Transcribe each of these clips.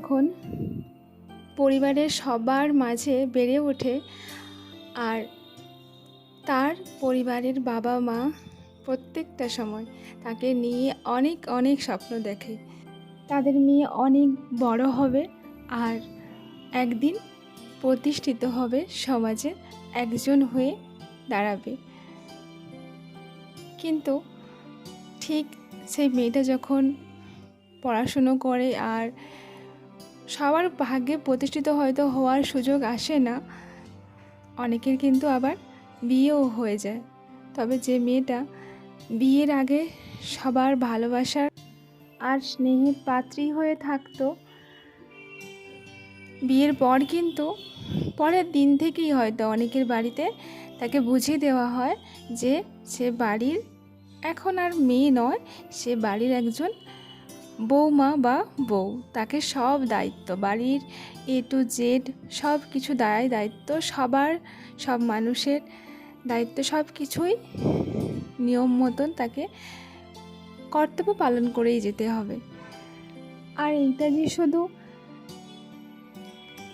যখন পরিবারের সবার মাঝে বেড়ে ওঠে আর তার পরিবারের বাবা মা প্রত্যেকটা সময় তাকে নিয়ে অনেক অনেক স্বপ্ন দেখে। তাদের মেয়ে অনেক বড় হবে আর একদিন প্রতিষ্ঠিত হবে সমাজে একজন হয়ে দাঁড়াবে। কিন্তু ঠিক সেই মেয়েটা যখন পড়াশুনো করে আর সবার ভাগ্যে প্রতিষ্ঠিত হয়তো হওয়ার সুযোগ আসে না। অনেকের কিন্তু আবার বিয়েও হয়ে যায়। তবে যে মেয়েটা বিয়ের আগে সবার ভালোবাসার আর স্নেহের পাত্রী হয়ে থাকতো, বিয়ের পর কিন্তু পরের দিন থেকেই হয়তো অনেকের বাড়িতে তাকে বুঝিয়ে দেওয়া হয় যে সে বাড়ির এখন আর মেয়ে নয়, সে বাড়ির একজন বৌমা বা বউ, তাকে সব দায়িত্ব, বাড়ির এ টু জেড সব কিছু দায় দায়িত্ব, সবার, সব মানুষের দায়িত্ব সব কিছুই নিয়ম মতন তাকে কর্তব্য পালন করেই যেতে হবে। আর এইটা যে শুধু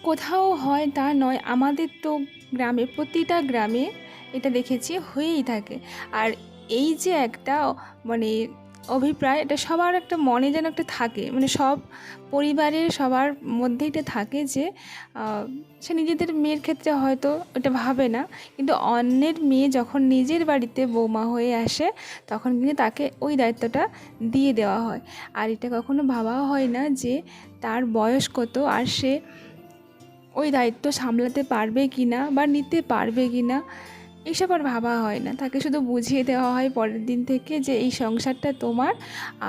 কোথাও হয় তা নয়, আমাদের তো গ্রামে, প্রতিটা গ্রামে এটা দেখেছি হয়েই থাকে। আর এই যে একটা মানে অভিপ্রায়, এটা সবার একটা মনে যেন একটা থাকে। মানে সব পরিবারের সবার মধ্যে এটা থাকে যে সে নিজেদের মেয়ের ক্ষেত্রে হয়তো এটা ভাবে না, কিন্তু অন্যের মেয়ে যখন নিজের বাড়িতে বৌমা হয়ে আসে, তখন কিন্তু তাকে ওই দায়িত্বটা দিয়ে দেওয়া হয়। আর এটা কখনো ভাবা হয় না যে, তার বয়স কত, আর সে ওই দায়িত্ব সামলাতে পারবে কি না বা নিতে পারবে কি না এইসব আর ভাবা হয় না। তাকে শুধু বুঝিয়ে দেওয়া হয় পরের দিন থেকে যে এই সংসারটা তোমার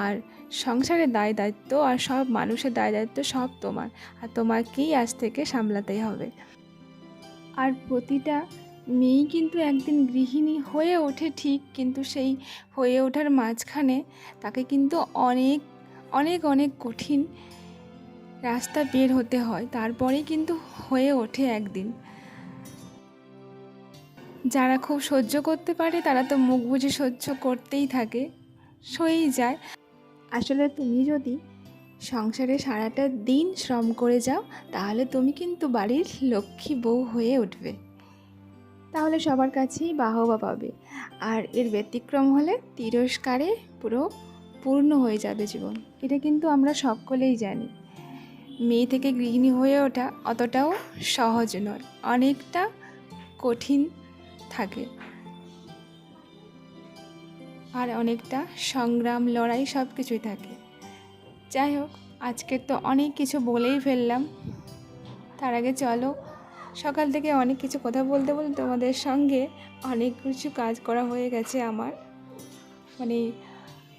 আর সংসারের দায় দায়িত্ব আর সব মানুষের দায় দায়িত্ব সব তোমার। আর তোমাকেই আজ থেকে সামলাতেই হবে। আর প্রতিটা মেয়েই কিন্তু একদিন গৃহিণী হয়ে ওঠে ঠিক, কিন্তু সেই হয়ে ওঠার মাঝখানে তাকে কিন্তু অনেক অনেক অনেক কঠিন রাস্তা বের হতে হয়। তারপরেই কিন্তু হয়ে ওঠে একদিন। যারা খুব সহ্য করতে পারে, তারা তো মুখ বুঝে সহ্য করতেই থাকে। সয়েই যায়। আসলে তুমি যদি সংসারে সারাটা দিন শ্রম করে যাও, তাহলে তুমি কিন্তু বাড়ির লক্ষ্মী বউ হয়ে উঠবে। তাহলে সবার কাছেই বাহবা পাবে। আর এর ব্যতিক্রম হলে তিরস্কারে পুরো পূর্ণ হয়ে যাবে জীবন। এটা কিন্তু আমরা সকলেই জানি। মেয়ে থেকে গৃহিণী হয়ে ওঠা অতটাও সহজ নয়। অনেকটা কঠিন থাকে। আর অনেকটা সংগ্রাম, লড়াই সব কিছুই থাকে। যাই হোক, আজকে তো অনেক কিছু বলেই ফেললাম। তার আগে চলো, সকাল থেকে অনেক কিছু কথা বলতে বলতে তোমাদের সঙ্গে অনেক কিছু কাজ করা হয়ে গেছে আমার। মানে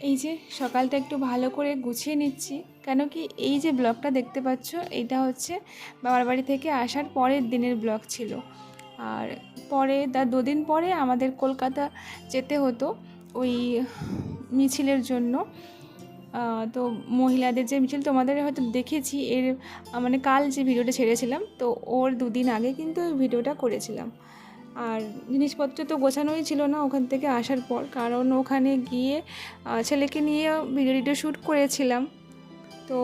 এই যে সকালটা একটু ভালো করে গুছিয়ে নিচ্ছি, কেন কি এই যে ব্লগটা দেখতে পাচ্ছ, এটা হচ্ছে বাবার বাড়ি থেকে আসার পরের দিনের ব্লগ ছিল। আর পরে তার দুদিন পরে আমাদের কলকাতা যেতে হতো ওই মিছিলের জন্য। তো মহিলাদের যে মিছিল, তোমাদের হয়তো দেখেছি, এর মানে কাল যে ভিডিওটা ছেড়েছিলাম, তো ওর দুদিন আগে কিন্তু ওই ভিডিওটা করেছিলাম। আর জিনিসপত্র তো গোছানোই ছিল না ওখান থেকে আসার পর, কারণ ওখানে গিয়ে ছেলেকে নিয়ে ভিডিও টিডিও শ্যুট করেছিলাম। তো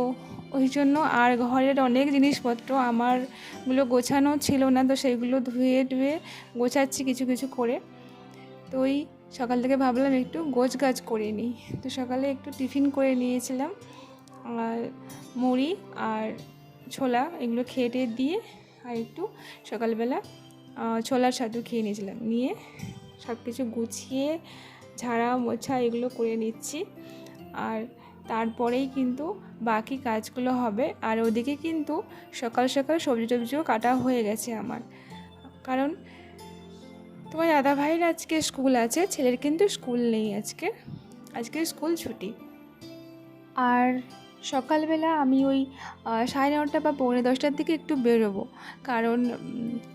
ওই জন্য আর ঘরের অনেক জিনিসপত্র আমারগুলো গোছানো ছিল না, তো সেইগুলো ধুয়ে ধুয়ে গোছাচ্ছি কিছু কিছু করে। তো ওই সকাল থেকে ভাবলাম একটু গোছ গাছ করে নিই। তো সকালে একটু টিফিন করে নিয়েছিলাম, আর মুড়ি আর ছোলা এগুলো খেয়ে দিয়ে আর একটু সকালবেলা ছোলার সাথে খেয়ে নিয়েছিলাম। নিয়ে সব কিছু গুছিয়ে, ঝাড়া মোছা এগুলো করে নিচ্ছি। আর তারপরেই কিন্তু বাকি কাজগুলো হবে। আর ওদিকে কিন্তু সকাল সকাল সবজি টবজিও কাটা হয়ে গেছে আমার। কারণ তোমার দাদা ভাইয়ের আজকে স্কুল আছে, ছেলের কিন্তু স্কুল নেই আজকে। আজকে স্কুল ছুটি। আর সকালবেলা আমি ওই সাড়ে নটা বা পৌনে দশটার দিকে একটু বেরোবো। কারণ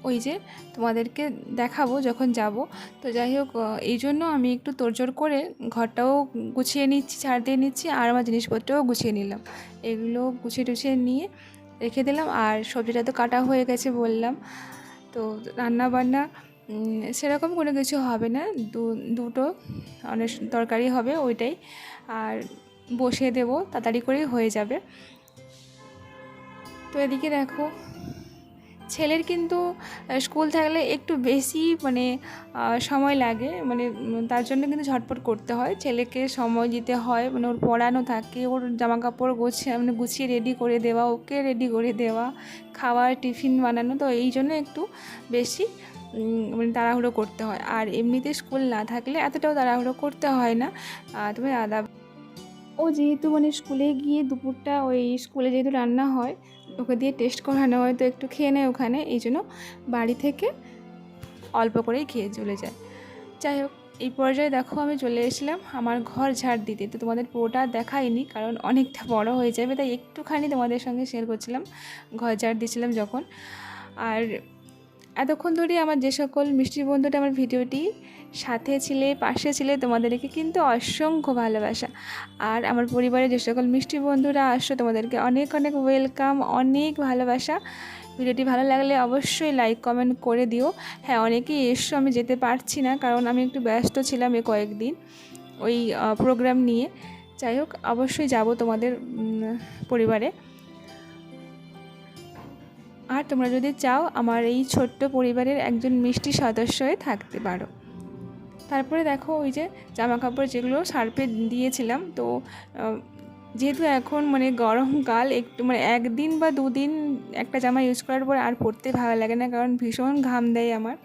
ওই যে তোমাদেরকে দেখাবো যখন যাব। তো যাই হোক এই জন্য আমি একটু তোড়জোড় করে ঘরটাও গুছিয়ে নিচ্ছি, ছাড় দিয়ে নিচ্ছি, আর আমার জিনিসপত্রও গুছিয়ে নিলাম। এগুলো গুছিয়ে টুছিয়ে নিয়ে রেখে দিলাম, আর সবজিটা তো কাটা হয়ে গেছে বললাম। তো রান্না বান্না সেরকম কোনো কিছু হবে না। দুটো, অনেক তরকারি হবে ওইটাই। আর বসিয়ে দেবো, তাড়াতাড়ি করেই হয়ে যাবে। তো এদিকে দেখো, ছেলের কিন্তু স্কুল থাকলে একটু বেশি মানে সময় লাগে মানে তার জন্য কিন্তু ঝটপট করতে হয়। ছেলেকে সময় দিতে হয় মানে ওর পড়ানো থাকে, ওর জামা কাপড় গুছিয়ে মানে গুছিয়ে রেডি করে দেওয়া, ওকে রেডি করে দেওয়া, খাওয়ার টিফিন বানানো, তো এই জন্য একটু বেশি মানে তাড়াহুড়ো করতে হয়। আর এমনিতে স্কুল না থাকলে এতটাও তাড়াহুড়ো করতে হয় না। তুমি আদা ও যেহেতু মানে স্কুলে গিয়ে দুপুরটা ওই স্কুলে যেহেতু রান্না হয়, ওকে দিয়ে টেস্ট করানো হয়, তো একটু খেয়ে নেয় ওখানে, এই জন্য বাড়ি থেকে অল্প করেই খেয়ে চলে যায়। যাই হোক, এই পর্যায়ে দেখো আমি চলে এসেছিলাম আমার ঘর ঝাড় দিতে। তো তোমাদের পুরোটা দেখাইনি, কারণ অনেকটা বড় হয়ে যাবে, তাই একটুখানি তোমাদের সঙ্গে শেয়ার করছিলাম। ঘর ঝাড় দিয়েছিলাম যখন। আর এতক্ষণ ধরে আমার যে সকল মিষ্টি বন্ধুটা আমার ভিডিওটি সাথে ছিলে, পাশে ছিলে, তোমাদেরকে কিন্তু অসংখ্য ভালোবাসা। আর আমার পরিবারে যে সকল মিষ্টি বন্ধুরা আসছো, তোমাদেরকে অনেক অনেক ওয়েলকাম অনেক ভালোবাসা। ভিডিওটি ভালো লাগলে অবশ্যই লাইক কমেন্ট করে দিও। হ্যাঁ অনেকেই এসছো, আমি যেতে পারছি না, কারণ আমি একটু ব্যস্ত ছিলাম এ কয়েকদিন ওই প্রোগ্রাম নিয়ে। যাই হোক, অবশ্যই যাব তোমাদের পরিবারে। আর তোমরা যদি চাও আমার এই ছোট্ট পরিবারের একজন মিষ্টি সদস্য হয়ে থাকতে পারো। তারপরে দেখো ওই যে জামা কাপড় যেগুলো সার্ফে দিয়েছিলাম, তো যেহেতু এখন মানে গরমকাল একটু মানে একদিন বা দুদিন একটা জামা ইউজ করার পর আর পরতে ভালো লাগে না, কারণ ভীষণ ঘাম দেয় আমার।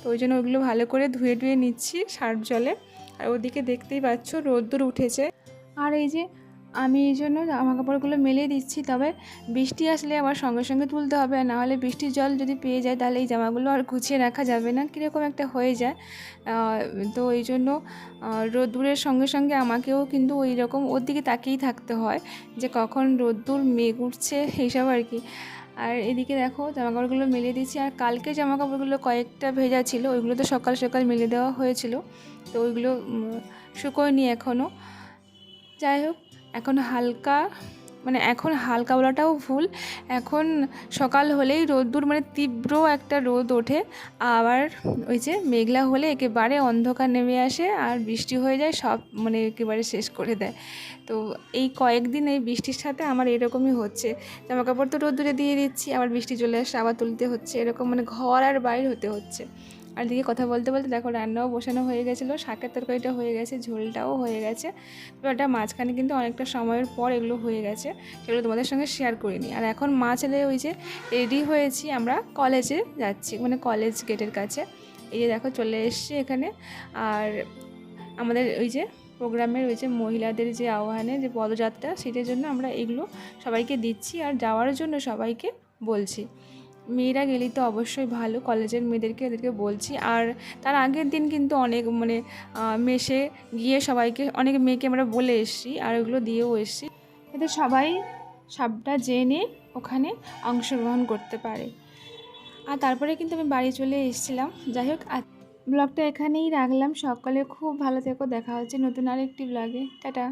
তো ওই জন্য ওইগুলো ভালো করে ধুয়ে ধুয়ে নিচ্ছি সার্ফ জলে। আর ওদিকে দেখতেই পাচ্ছ রোদ্দুর উঠেছে। আর এই যে আমি এই জন্য জামা কাপড়গুলো মেলে দিচ্ছি, তবে বৃষ্টি আসলে আবার সঙ্গে সঙ্গে তুলতে হবে, আর নাহলে বৃষ্টির জল যদি পেয়ে যায় তাহলে এই জামাগুলো আর গুছিয়ে রাখা যাবে না, কীরকম একটা হয়ে যায়। তো এই জন্য রোদ্দুরের সঙ্গে সঙ্গে আমাকেও কিন্তু ওই রকম ওর দিকে তাকিয়েই থাকতে হয়, যে কখন রোদ্দুর মেঘ উঠছে এইসব আর কি। আর এদিকে দেখো জামাকাপড়গুলো মেলে দিচ্ছি আর কালকে জামাকাপড়গুলো কয়েকটা ভেজা ছিল, ওইগুলো তো সকাল সকাল মেলে দেওয়া হয়েছিল, তো ওইগুলো শুকোয়নি এখনও যাই হোক এখন হালকা মানে এখন হালকা বলাটাও ভুল, এখন সকাল হলেই রোদ্দুর মানে তীব্র একটা রোদ ওঠে, আবার ওই যে মেঘলা হলে একেবারে অন্ধকার নেমে আসে আর বৃষ্টি হয়ে যায়, সব মানে একেবারে শেষ করে দেয়। তো এই কয়েকদিন এই বৃষ্টির সাথে আমার এরকমই হচ্ছে। জামা কাপড় তো রোদ্দুরে দিয়ে দিচ্ছি, আবার বৃষ্টি চলে আসে, আবার তুলতে হচ্ছে, এরকম মানে ঘর আর বাইর হতে হচ্ছে। আর দিকে কথা বলতে বলতে দেখো রান্নাও বসানো হয়ে গেছিল, শাকের তরকারিটা হয়ে গেছে, ঝোলটাও হয়ে গেছে। তো এটা মাঝখানে কিন্তু অনেকটা সময়ের পর এগুলো হয়ে গেছে, সেগুলো তোমাদের সঙ্গে শেয়ার করিনি আর এখন মা ছেলে ওই যে রেডি হয়েছি আমরা কলেজে যাচ্ছি মানে কলেজ গেটের কাছে। এই যে দেখো চলে এসছি এখানে। আর আমাদের ওই যে প্রোগ্রামের ওই যে মহিলাদের যে আহ্বানে যে পদযাত্রা, সেটার জন্য আমরা এগুলো সবাইকে দিচ্ছি। আর যাওয়ার জন্য সবাইকে বলছি। মেয়েরা গেলেই তো অবশ্যই ভালো, কলেজের মেয়েদেরকে এদেরকে বলছি। আর তার আগের দিন কিন্তু অনেক মানে মেশে গিয়ে সবাইকে, অনেক মেয়েকে আমরা বলে এসেছি আর ওগুলো দিয়েও এসেছি। এতে সবাই সবটা জেনে ওখানে অংশগ্রহণ করতে পারে। আর তারপরে কিন্তু আমি বাড়ি চলে এসেছিলাম। যাই হোক ব্লগটা এখানেই রাখলাম। সকালে খুব ভালো থেকো, দেখা হচ্ছে নতুন আরেকটি ব্লগে। টাটা।